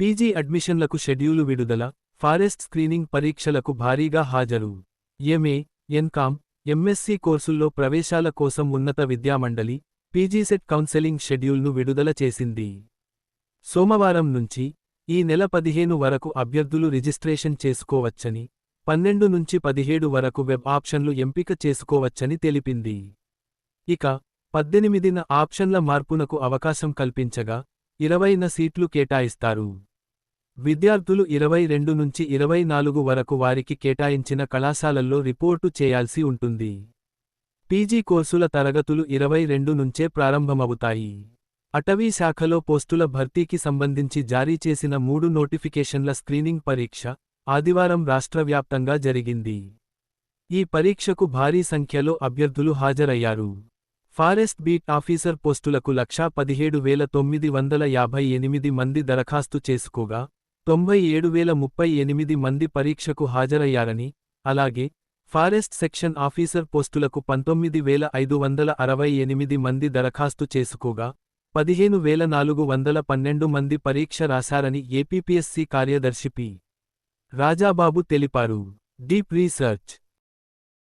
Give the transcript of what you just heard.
PG అడ్మిషన్లకు schedule విడుదల forest screening పరీక్షలకు భారీగా హాజరు. ఎంఏ ఎన్కామ్ ఎంఎస్సీ కోర్సుల్లో ప్రవేశాల కోసం ఉన్నత విద్యామండలి పీజీసెట్ కౌన్సెలింగ్ షెడ్యూల్ను విడుదల చేసింది. సోమవారం నుంచి ఈ నెల పదిహేను వరకు అభ్యర్థులు రిజిస్ట్రేషన్ చేసుకోవచ్చని పన్నెండు నుంచి పదిహేడు వరకు వెబ్ ఆప్షన్లు ఎంపిక చేసుకోవచ్చని తెలిపింది. ఇక పద్దెనిమిదిన ఆప్షన్ల మార్పునకు అవకాశం కల్పించగా ఇరవైన సీట్లు కేటాయిస్తారు. విద్యార్థులు ఇరవై రెండు నుంచి ఇరవై నాలుగు వరకు వారికి కేటాయించిన కళాశాలల్లో రిపోర్టు చేయాల్సి ఉంటుంది. పీజీ కోర్సుల తరగతులు ఇరవై రెండు నుంచే ప్రారంభమవుతాయి. అటవీ శాఖలో పోస్టుల భర్తీకి సంబంధించి జారీ చేసిన మూడు నోటిఫికేషన్ల స్క్రీనింగ్ పరీక్ష ఆదివారం రాష్ట్రవ్యాప్తంగా జరిగింది. ఈ పరీక్షకు భారీ సంఖ్యలో అభ్యర్థులు హాజరయ్యారు. ఫారెస్ట్ బీట్ ఆఫీసర్ పోస్టులకు లక్షా పదిహేడు వేల తొమ్మిది వందల యాభై ఎనిమిది మంది దరఖాస్తు చేసుకోగా తొంభై ఏడు వేల ముప్పై ఎనిమిది మంది పరీక్షకు హాజరయ్యారని అలాగే ఫారెస్ట్ సెక్షన్ ఆఫీసర్ పోస్టులకు పంతొమ్మిది వేల ఐదు వందల అరవై ఎనిమిది మంది దరఖాస్తు చేసుకోగా పదిహేను వేల నాలుగు వందల పన్నెండు మంది పరీక్ష రాశారని ఏపీపీఎస్సీ కార్యదర్శి పి. రాజాబాబు తెలిపారు. Deep research